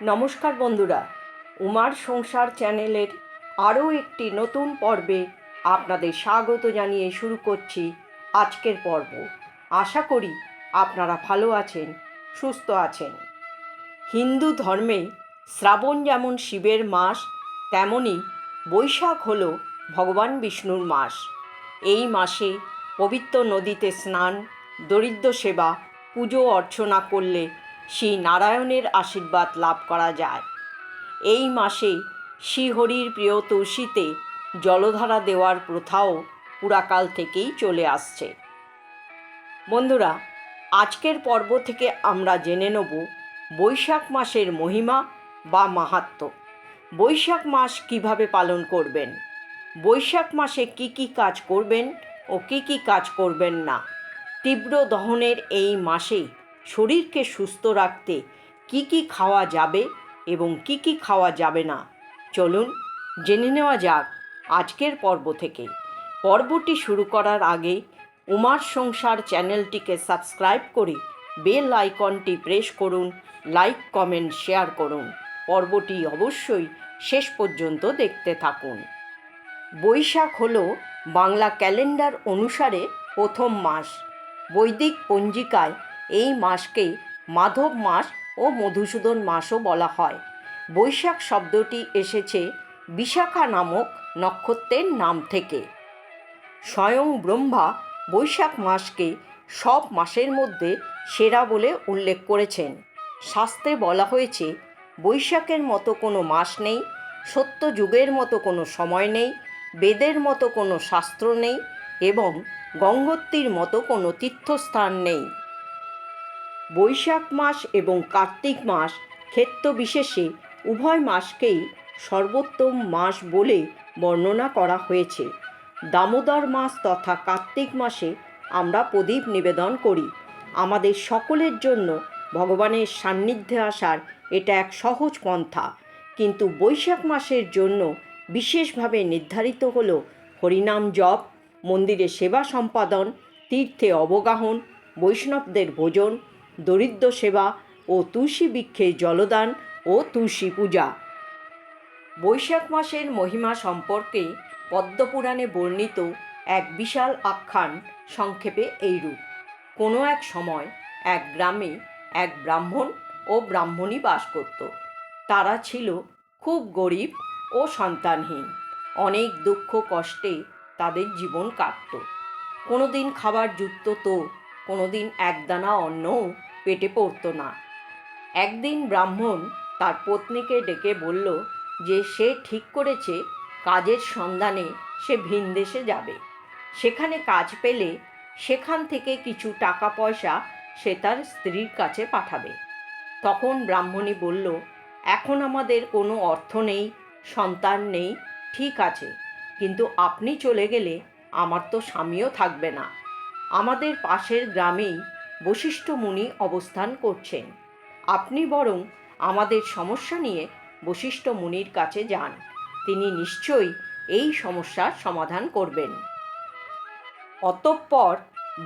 নমস্কার বন্ধুরা, উমার সংসার চ্যানেলের আরও একটি নতুন পর্বে আপনাদের স্বাগত জানিয়ে শুরু করছি আজকের পর্ব। আশা করি আপনারা ভালো আছেন, সুস্থ আছেন। হিন্দু ধর্মে শ্রাবণ যেমন শিবের মাস, তেমনি বৈশাখ হল ভগবান বিষ্ণুর মাস। এই মাসে পবিত্র নদীতে স্নান, দরিদ্র সেবা, পুজো অর্চনা করলে শ্রী নারায়ণের আশীর্বাদ লাভ করা যায়। এই মাসে শ্রীহরির প্রিয় তুলসীতে জলধারা দেওয়ার প্রথাও পুরাকাল থেকেই চলে আসছে। বন্ধুরা, আজকের পর্ব থেকে আমরা জেনে নেব বৈশাখ মাসের মহিমা বা মাহাত্ম্য বৈশাখ মাস কীভাবে পালন করবেন? বৈশাখ মাসে কি কি কাজ করবেন ও কি কি কাজ করবেন না? তীব্র দহনের এই মাসে শরীরকে সুস্থ রাখতে কি কি খাওয়া যাবে এবং কি কি খাওয়া যাবে না। চলুন জেনে নেওয়া যাক আজকের পর্ব থেকে। পর্বটি শুরু করার আগে উমার সংসার চ্যানেলটিকে সাবস্ক্রাইব করে বেল আইকনটি প্রেস করুন, লাইক, কমেন্ট, শেয়ার করুন। পর্বটি অবশ্যই শেষ পর্যন্ত দেখতে থাকুন। বৈশাখ হল বাংলা ক্যালেন্ডার অনুসারে প্রথম মাস। বৈদিক পঞ্জিকায় এই মাসকে মাধব মাস ও মধুসূদন মাসও বলা হয়। বৈশাখ শব্দটি এসেছে বিশাখা নামক নক্ষত্রের নাম থেকে। স্বয়ং ব্রহ্মা বৈশাখ মাসকে সব মাসের মধ্যে সেরা বলে উল্লেখ করেছেন। শাস্ত্রে বলা হয়েছে, বৈশাখের মতো কোনো মাস নেই, সত্য যুগের মতো কোনো সময় নেই, বেদের মতো কোনো শাস্ত্র নেই এবং গঙ্গোত্রীর মতো কোনো তীর্থস্থান নেই। বৈশাখ মাস এবং কার্তিক মাস ক্ষেত্র বিশেষে উভয় মাসকেই সর্বোত্তম মাস বলে বর্ণনা করা হয়েছে। দামোদর মাস তথা কার্তিক মাসে আমরা প্রদীপ নিবেদন করি। আমাদের সকলের জন্য ভগবানের সান্নিধ্যে আসার এটা এক সহজ পন্থা। কিন্তু বৈশাখ মাসের জন্য বিশেষভাবে নির্ধারিত হল হরিনাম জপ মন্দিরে সেবা সম্পাদন, তীর্থে অবগাহন, বৈষ্ণবদের ভোজন দরিদ্র সেবা ও তুলসী বৃক্ষে জলদান ও তুলসী পূজা। বৈশাখ মাসের মহিমা সম্পর্কে পদ্মপুরাণে বর্ণিত এক বিশাল আখ্যান সংক্ষেপে এইরূপ। কোনো এক সময় এক গ্রামে এক ব্রাহ্মণ ও ব্রাহ্মণী বাস করত। তারা ছিল খুব গরিব ও সন্তানহীন। অনেক দুঃখ কষ্টে তাদের জীবন কাটত। কোনো দিন খাবার যুক্ত তো কোনো দিন একদানা অন্নও পেটে পড়তো না। একদিন ব্রাহ্মণ তার পত্নীকে ডেকে বলল যে সে ঠিক করেছে, কাজের সন্ধানে সে ভিনদেশে যাবে। সেখানে কাজ পেলে সেখান থেকে কিছু টাকা পয়সা সে তার স্ত্রীর কাছে পাঠাবে। তখন ব্রাহ্মণী বলল, এখন আমাদের কোনো অর্থ নেই, সন্তান নেই, ঠিক আছে, কিন্তু আপনি চলে গেলে আমার তো স্বামীও থাকবে না। আমাদের পাশের গ্রামেই বশিষ্ঠ মুনি অবস্থান করছেন। আপনি বরং আমাদের সমস্যা নিয়ে বশিষ্ঠ মুনির কাছে যান। তিনি নিশ্চয়ই এই সমস্যার সমাধান করবেন। অতঃপর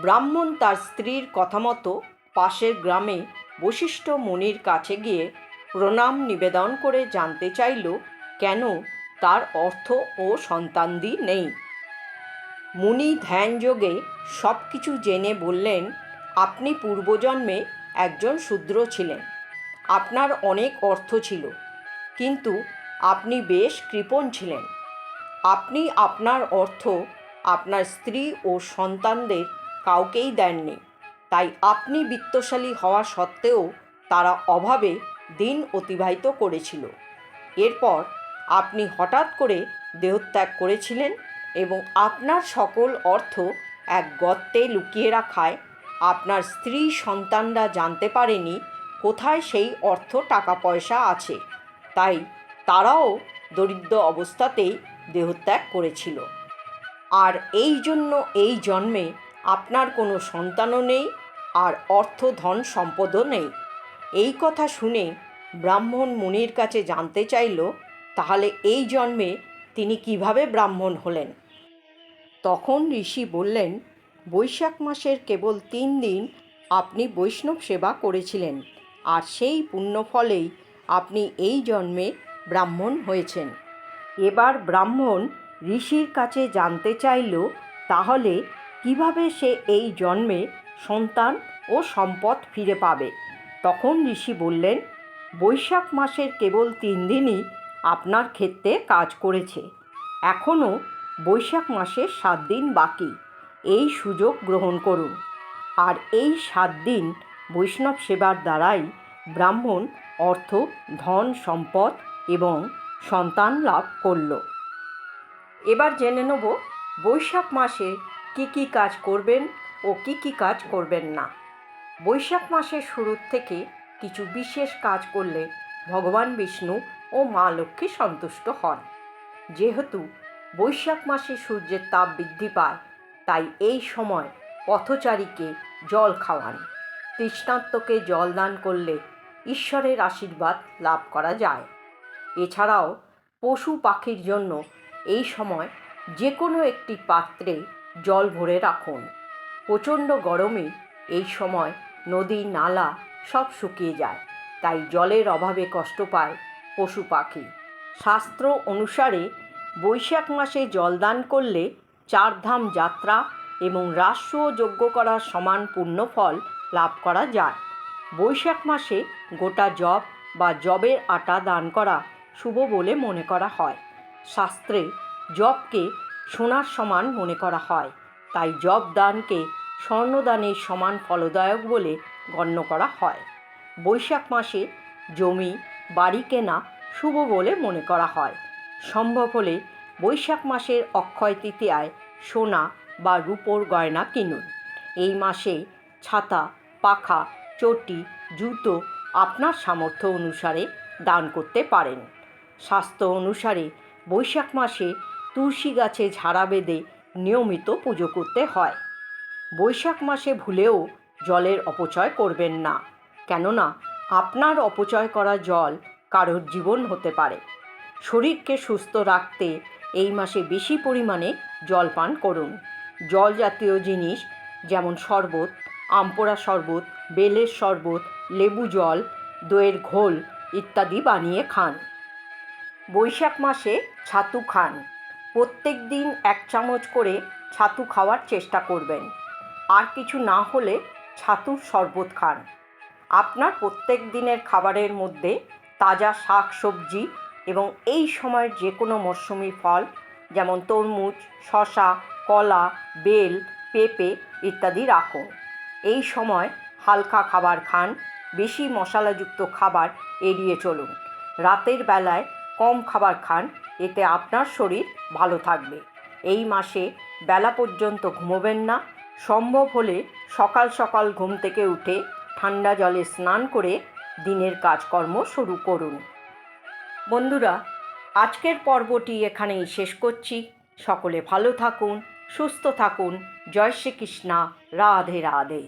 ব্রাহ্মণ তার স্ত্রীর কথা মতো পাশের গ্রামে বশিষ্ঠ মুনির কাছে গিয়ে প্রণাম নিবেদন করে জানতে চাইল, কেন তার অর্থ ও সন্তানদি নেই। মুনি ধ্যানযোগে সব কিছু জেনে বললেন আপনি পূর্বজন্মে একজন শূদ্র ছিলেন। আপনার অনেক অর্থ ছিল। কিন্তু আপনি বেশ কৃপণ ছিলেন। আপনি আপনার অর্থ আপনার স্ত্রী ও সন্তানদের কাউকেই দেননি। তাই আপনি বিত্তশালী হওয়া সত্ত্বেও তারা অভাবে দিন অতিবাহিত করেছিল। এরপর আপনি হঠাৎ করে দেহত্যাগ করেছিলেন এবং আপনার সকল অর্থ এক গর্তে লুকিয়ে রাখায় আপনার স্ত্রী সন্তানরা জানতে পারেনি কোথায় সেই অর্থ টাকা পয়সা আছে। তাই তারাও দরিদ্র অবস্থাতেই দেহত্যাগ করেছিল। আর এই জন্য এই জন্মে আপনার কোনো সন্তানও নেই আর অর্থ, ধন, সম্পদও নেই। এই কথা শুনে ব্রাহ্মণ মুনির কাছে জানতে চাইল, তাহলে এই জন্মে তিনি কীভাবে ব্রাহ্মণ হলেন? তখন ঋষি বললেন বৈশাখ মাসের কেবল তিন দিন আপনি বৈষ্ণব সেবা করেছিলেন, আর সেই পুণ্যফলেই আপনি এই জন্মে ব্রাহ্মণ হয়েছেন। এবার ব্রাহ্মণ ঋষির কাছে জানতে চাইল, তাহলে কীভাবে সে এই জন্মে সন্তান ও সম্পদ ফিরে পাবে? তখন ঋষি বললেন, বৈশাখ মাসের কেবল তিন দিনই আপনার ক্ষেত্রে কাজ করেছে। এখনও বৈশাখ মাসের সাত দিন বাকি। এই সুযোগ গ্রহণ করুন। আর এই সাত দিন বৈষ্ণব সেবার দ্বারাই ব্রাহ্মণ অর্থ, ধন, সম্পদ এবং সন্তান লাভ করল। এবার জেনে নেব বৈশাখ মাসে কি কি কাজ করবেন ও কি কি কাজ করবেন না। বৈশাখ মাসের শুরুর থেকে কিছু বিশেষ কাজ করলে ভগবান বিষ্ণু ও মা লক্ষ্মী সন্তুষ্ট হন। যেহেতু বৈশাখ মাসে সূর্যের তাপ বৃদ্ধি পায় তাই এই সময় পথচারীকে জল খাওয়ান। তৃষ্ণার্তকে জল দান করলে ঈশ্বরের আশীর্বাদ লাভ করা যায়। এছাড়াও পশু পাখির জন্য এই সময় যে কোনো একটি পাত্রে জল ভরে রাখুন। প্রচণ্ড গরমে এই সময় নদী নালা সব শুকিয়ে যায়, তাই জলের অভাবে কষ্ট পায় পশু পাখি। শাস্ত্র অনুসারে বৈশাখ মাসে জলদান করলে চারধাম যাত্রা এবং রাষ্ট্র যজ্ঞ করার সমান পুণ্যফল লাভ করা যায়। বৈশাখ মাসে গোটা জব বা জবের আটা দান করা শুভ বলে মনে করা হয়। শাস্ত্রে জবকে সোনার সমান মনে করা হয়। তাই জব দানকে স্বর্ণদানের সমান ফলদায়ক বলে গণ্য করা হয়। বৈশাখ মাসে জমি, বাড়ি কেনা শুভ বলে মনে করা হয়। সম্ভব হলে বৈশাখ মাসের অক্ষয় তৃতীয়ায় সোনা বা রূপোর গয়না কিনুন। এই মাসে ছাতা, পাখা, চটি, জুতো আপনার সামর্থ্য অনুসারে দান করতে পারেন। স্বাস্থ্য অনুসারে বৈশাখ মাসে তুলসী গাছে ঝাড়া বেঁধে নিয়মিত পুজো করতে হয়। বৈশাখ মাসে ভুলেও জলের অপচয় করবেন না, কেননা আপনার অপচয় করা জল কারোর জীবন হতে পারে। শরীরকে সুস্থ রাখতে এই মাসে বেশি পরিমাণে জল পান করুন। জল জাতীয় জিনিস যেমন শরবত, আমপোড়া শরবত, বেলের শরবত, লেবু জল, দইয়ের ঘোল ইত্যাদি বানিয়ে খান। বৈশাখ মাসে ছাতু খান। প্রত্যেক দিন এক চামচ করে ছাতু খাওয়ার চেষ্টা করবেন। আর কিছু না হলে ছাতুর শরবত খান। আপনার প্রত্যেক দিনের খাবারের মধ্যে তাজা শাক সবজি এবং এই সময়ের যে কোনো মরশুমি ফল যেমন তরমুজ শশা কলা, বেল, পেঁপে ইত্যাদি রাখুন এই সময় হালকা খাবার খান, বেশি মশলাযুক্ত খাবার এড়িয়ে চলুন। রাতের বেলায় কম খাবার খান, এতে আপনার শরীর ভালো থাকবে। এই মাসে বেলা পর্যন্ত ঘুমোবেন না, সম্ভব হলে সকাল সকাল ঘুম থেকে উঠে ঠান্ডা জলে স্নান করে দিনের কাজকর্ম শুরু করুন। বন্ধুরা আজকের পর্বটি এখানেই শেষ করছি। সকলে ভালো থাকুন সুস্থ থাকুন। জয় শ্রীকৃষ্ণা রাধে রাধে।